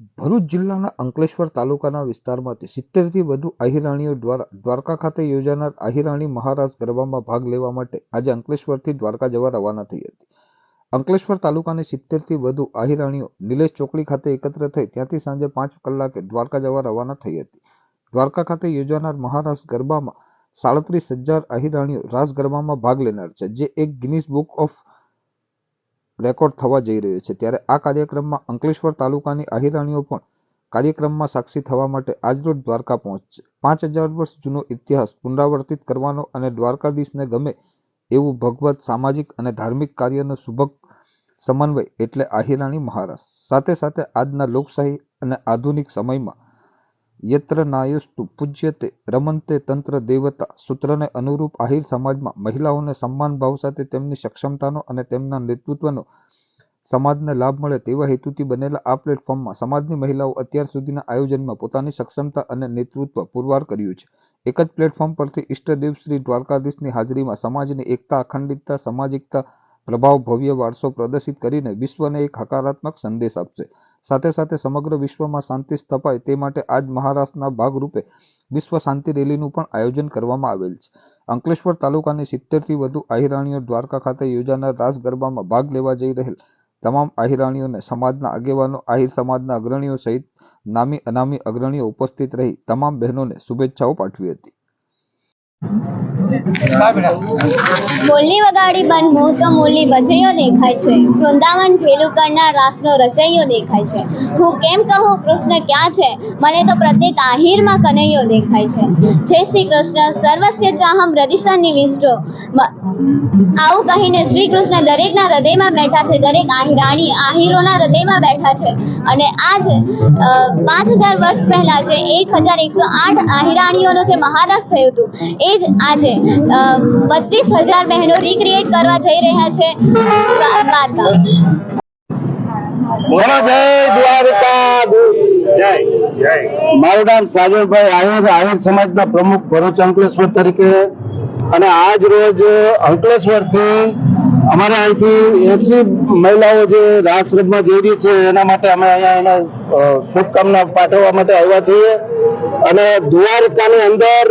ભરૂચ જિલ્લાના અંકલેશ્વર તાલુકાના વિસ્તારમાંથી સિત્તેરથી વધુ આહિરાણીઓ દ્વારા દ્વારકા ખાતે યોજાનાર આહિરાણી મહારાજ ગરબામાં ભાગ લેવા માટે આજે અંકલેશ્વરથી દ્વારકા જવા રવાના થઈ હતી. અંકલેશ્વર તાલુકાની સિત્તેરથી વધુ આહિરાણીઓ નિલેશ ચોકડી ખાતે એકત્ર થઈ ત્યાંથી સાંજે પાંચ કલાકે દ્વારકા જવા રવાના થઈ હતી. દ્વારકા ખાતે યોજાનાર મહારાજ ગરબામાં સાડત્રીસ હજાર આહિરાણીઓ રાસ ગરબામાં ભાગ લેનાર છે, જે એક ગિનિસ બુક ઓફ રેકોર્ડ થવા જઈ રહ્યો છે. ત્યારે આ કાર્યક્રમમાં અંકલેશ્વર તાલુકાની આહિરાણીઓ પણ કાર્યક્રમમાં સાક્ષી થવા માટે આજરોજ દ્વારકા પહોંચશે પાંચ હજાર વર્ષ જૂનો ઇતિહાસ પુનરાવર્તિત કરવાનો અને દ્વારકાધીશને ગમે એવું ભગવત સામાજિક અને ધાર્મિક કાર્યનો સુભગ સમન્વય એટલે આહિરાણી મહારાજ. સાથે સાથે આજના લોકશાહી અને આધુનિક સમયમાં યત્ર નાયસ્તુ પૂજ્યતે રમંતે તંત્ર દેવતા સૂત્રને અનુરૂપ આહિર સમાજમાં મહિલાઓને સન્માન ભાવ સાથે તેમની સક્ષમતાનો અને તેમના નેતૃત્વનો સમાજને લાભ મળે તેવા હેતુથી બનેલા આ પ્લેટફોર્મમાં સમાજની મહિલાઓ અત્યાર સુધીના આયોજનમાં પોતાની સક્ષમતા અને નેતૃત્વ પુરવાર કર્યું છે. એક જ પ્લેટફોર્મ પરથી ઈષ્ટદેવ શ્રી દ્વારકાધીશની હાજરીમાં સમાજની એકતા, અખંડિતતા, સામાજિકતા, પ્રભાવ ભવ્ય વારસો પ્રદર્શિત કરીને વિશ્વને એક હકારાત્મક સંદેશ આપશે. સાથે સાથે સમગ્ર વિશ્વમાં શાંતિ સ્થપાય તે માટે આજ મહારાષ્ટ્રના ભાગરૂપે વિશ્વ શાંતિ રેલીનું પણ આયોજન કરવામાં આવેલ છે. અંકલેશ્વર તાલુકાની સિત્તેરથી વધુ આહિરાણીઓ દ્વારકા ખાતે યોજાનાર રાસ ગરબામાં ભાગ લેવા જઈ રહેલ તમામ આહિરાણીઓને સમાજના આગેવાનો, આહિર સમાજના અગ્રણીઓ સહિત નામી અનામી અગ્રણીઓ ઉપસ્થિત રહી તમામ બહેનોને શુભેચ્છાઓ પાઠવી હતી. બોલની વગાડી બન મોહ તો મૂલી ભજૈયો દેખાય છે. વૃંદાવન ભેલું કરનાર રાસનો રચૈયો દેખાય છે. હું કેમ કહું, કૃષ્ણ ક્યાં છે? મને તો પ્રત્યેક આહિરમાં કનૈયો દેખાય છે. જય શ્રી કૃષ્ણ, સર્વસ્ય ચાહમ હૃદય વિષ્ટો આવું કહીને શ્રી કૃષ્ણ દરેકના હૃદયમાં બેઠા છે. દરેક આહિરાણી આહિરોના હૃદયમાં બેઠા છે. અને આજ પાંચ હજાર વર્ષ પહેલા જે એક હજાર એકસો આઠ આહિરાણીઓનો જે મહારાસ થયું હતું, એ જ આજે બત્રીસ હજાર બહેનો રિક્રિએટ કરવા જઈ રહ્યા છે. મારું નામ સાજનભાઈ આહિર આહિર સમાજના પ્રમુખ ભરૂચ અંકલેશ્વર તરીકે. અને આજ રોજ અંકલેશ્વરથી અમારે અહીંથી એસી મહિલાઓ જે રાસ રમવા જઈ રહી છે, એના માટે અમે અહીંયા એને શુભકામના પાઠવવા માટે આવ્યા છીએ. અને દ્વારકાની અંદર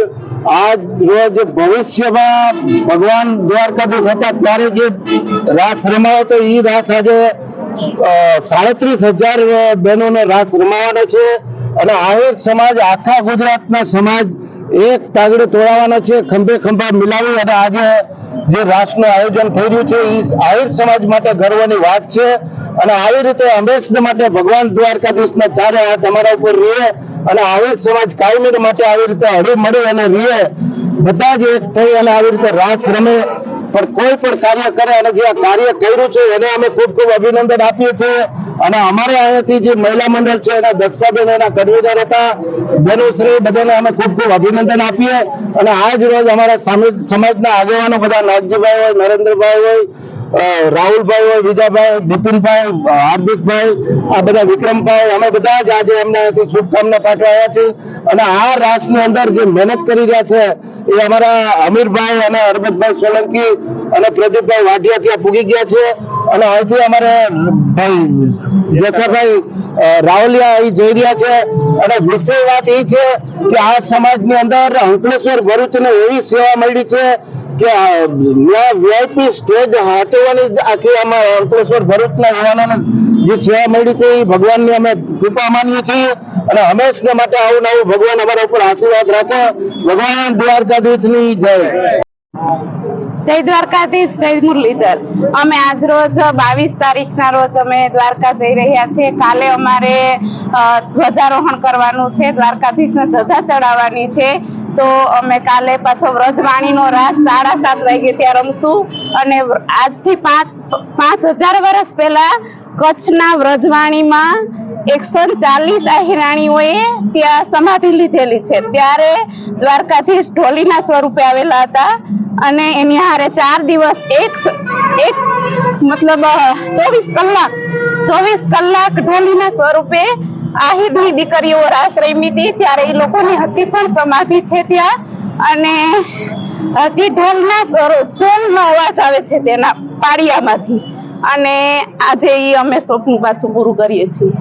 આજ રોજ ભવિષ્યમાં ભગવાન દ્વારકાધીશ હતા ત્યારે જે રાસ રમાયો તો એ રાસ આજે સાડત્રીસ હજાર બહેનોને રાસ રમાવાનો છે અને આહિર સમાજ, આખા ગુજરાતના સમાજ એક તાગડે તોડાવવાનો છે, ખંભે ખંભા મિલાવી અને આજે જે રાસનું આયોજન થઈ રહ્યું છે એ આહિર સમાજ માટે ગર્વની વાત છે. અને આવી રીતે હંમેશને માટે ભગવાન દ્વારકાધીશના ચારે હાથ અમારા ઉપર રહે અને આવી સમાજ કાયમી માટે આવી રીતે હળી મળે અને રીએ બધા જ એક થઈ અને આવી રીતે રાસ રમે. પણ કોઈ પણ કાર્ય કરે અને જે આ કાર્ય કર્યું છે એને અમે ખૂબ ખૂબ અભિનંદન આપીએ છીએ. અને અમારે અહીંયાથી જે મહિલા મંડળ છે એના દક્ષાબેન એના કન્વીનર હતા બેનુશ્રી બધાને અમે ખૂબ ખૂબ અભિનંદન આપીએ. અને આજ રોજ અમારા સામે- સમાજના આગેવાનો બધા નાગજીભાઈ હોય, નરેન્દ્રભાઈ હોય રાહુલભાઈ હોય બીજાભાઈ બિપિનભાઈ હાર્દિકભાઈ, આ બધા વિક્રમભાઈ, અમે બધા જ આજે એમને શુભકામના પાઠવાયા છે અને આ રાસની અંદર જે મહેનત કરી રહ્યા છે, એ અમારા અમીરભાઈ અને હરબતભાઈ સોલંકી અને પ્રદીપભાઈ વાઢિયા ત્યાં પૂગી ગયા છે. અને અહીંથી અમારે ભાઈ જેસાભાઈ રાવલિયા અહીં જઈ રહ્યા છે. અને વિશેષ વાત એ છે કે આ સમાજની અંદર અંકલેશ્વર ભરૂચને એવી સેવા મળી છે વીઆઈપી સ્ટેજ હાચવવાની આખી આમાં અંકલેશ્વર ભરૂચના યુવાનોને જે સેવા મળી છે એ ભગવાનની અમે કૃપા માનીએ છીએ અને હંમેશને માટે આવું નવું ભગવાન અમારા ઉપર આશીર્વાદ રાખે. ભગવાન દ્વારકાધીશની જય. જય દ્વારકાધીશ, જય મુરલીધર. અમે આજ રોજ બાવીસ તારીખના રોજ અમે દ્વારકા જઈ રહ્યા છીએ. કાલે અમારે ધ્વજારોહણ કરવાનું છે. દ્વારકાધીશને ધજા ચડાવવાની છે. તો અમે કાલે પાછો વ્રજવાણીનો રાસ સાડા સાત વાગે ત્યાં રમશું. અને આજથી પાંચ હજાર વર્ષ પહેલા કચ્છના વ્રજવાણીમાં એકસો ચાલીસ અહિરાણીઓએ ત્યાં સમાધિ લીધેલી છે. ત્યારે દ્વારકાધીશ ઢોલીના સ્વરૂપે આવેલા હતા અને એની હારે ચાર દિવસ એક એક મતલબ ચોવીસ કલાક ચોવીસ કલાક ઢોલીના સ્વરૂપે આહિરની દીકરીઓ રાસ રમી હતી, ત્યારે એ લોકોની હજી પણ સમાધિ છે ત્યાં. અને હજી ઢોલના ઢોલનો અવાજ આવે છે તેના પાળિયામાંથી. અને આજે એ અમે સ્વપ્ન પાછું પૂરું કરીએ છીએ.